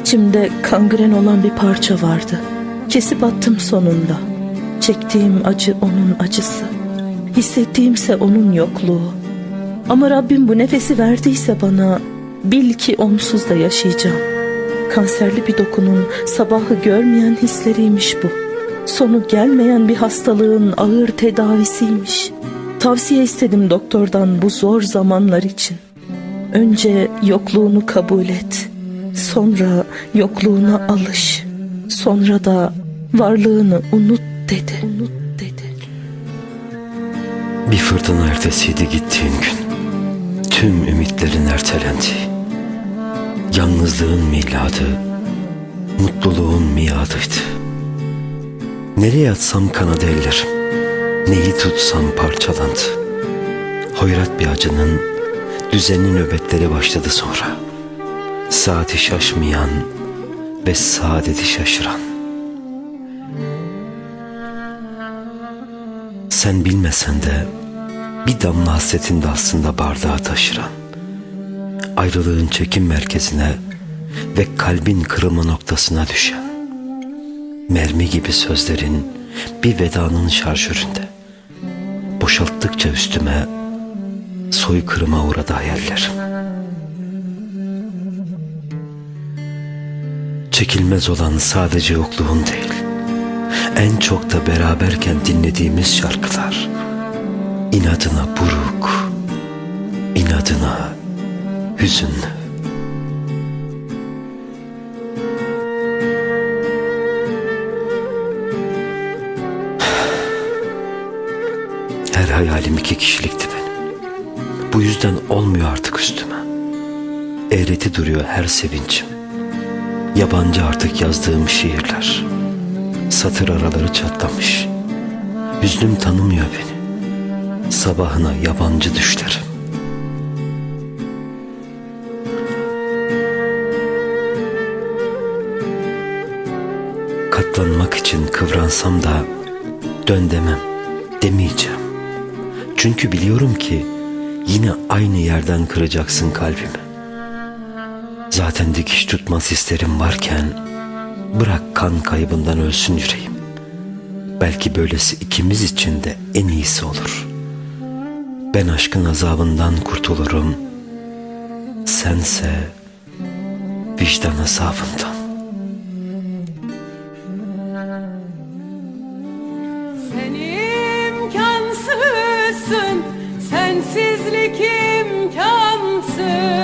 İçimde kangren olan bir parça vardı. Kesip attım sonunda. Çektiğim acı onun acısı. Hissettiğimse onun yokluğu. Ama Rabbim bu nefesi verdiyse bana bil ki onsuz da yaşayacağım. Kanserli bir dokunun sabahı görmeyen hisleriymiş bu. Sonu gelmeyen bir hastalığın ağır tedavisiymiş. Tavsiye istedim doktordan bu zor zamanlar için. Önce yokluğunu kabul et. Sonra yokluğuna alış. Sonra da varlığını unut dedi. Unut dedi. Bir fırtına ertesiydi gittiğin gün. Tüm ümitlerin ertelendi. Yalnızlığın miladı, mutluluğun miadıydı. Nereye atsam kanadı ellerim. Neyi tutsam parçalandı. Hoyrat bir acının düzenli nöbetleri başladı sonra. Saati şaşmayan ve saadeti şaşıran. Sen bilmesen de bir damla hasretinde aslında bardağı taşıran. Ayrılığın çekim merkezine ve kalbin kırılma noktasına düşen. Mermi gibi sözlerin bir vedanın şarjöründe. Boşalttıkça üstüme soykırıma uğradı hayallerim. Çekilmez olan sadece yokluğun değil. En çok da beraberken dinlediğimiz şarkılar. İnadına buruk, inadına hüzünlü. Her hayalim iki kişilikti benim. Bu yüzden olmuyor artık üstüme. Eğreti duruyor her sevincim. Yabancı artık yazdığım şiirler. Satır araları çatlamış. Hüznüm tanımıyor beni. Sabahına yabancı düşlerim. Katlanmak için kıvransam da dön demem, demeyeceğim. Çünkü biliyorum ki yine aynı yerden kıracaksın kalbimi. Zaten dikiş tutmaz hislerim varken bırak kan kaybından ölsün yüreğim. Belki böylesi ikimiz için de en iyisi olur. Ben aşkın azabından kurtulurum. Sense vicdan azabından. Sen imkansızsın, sensizlik imkansız.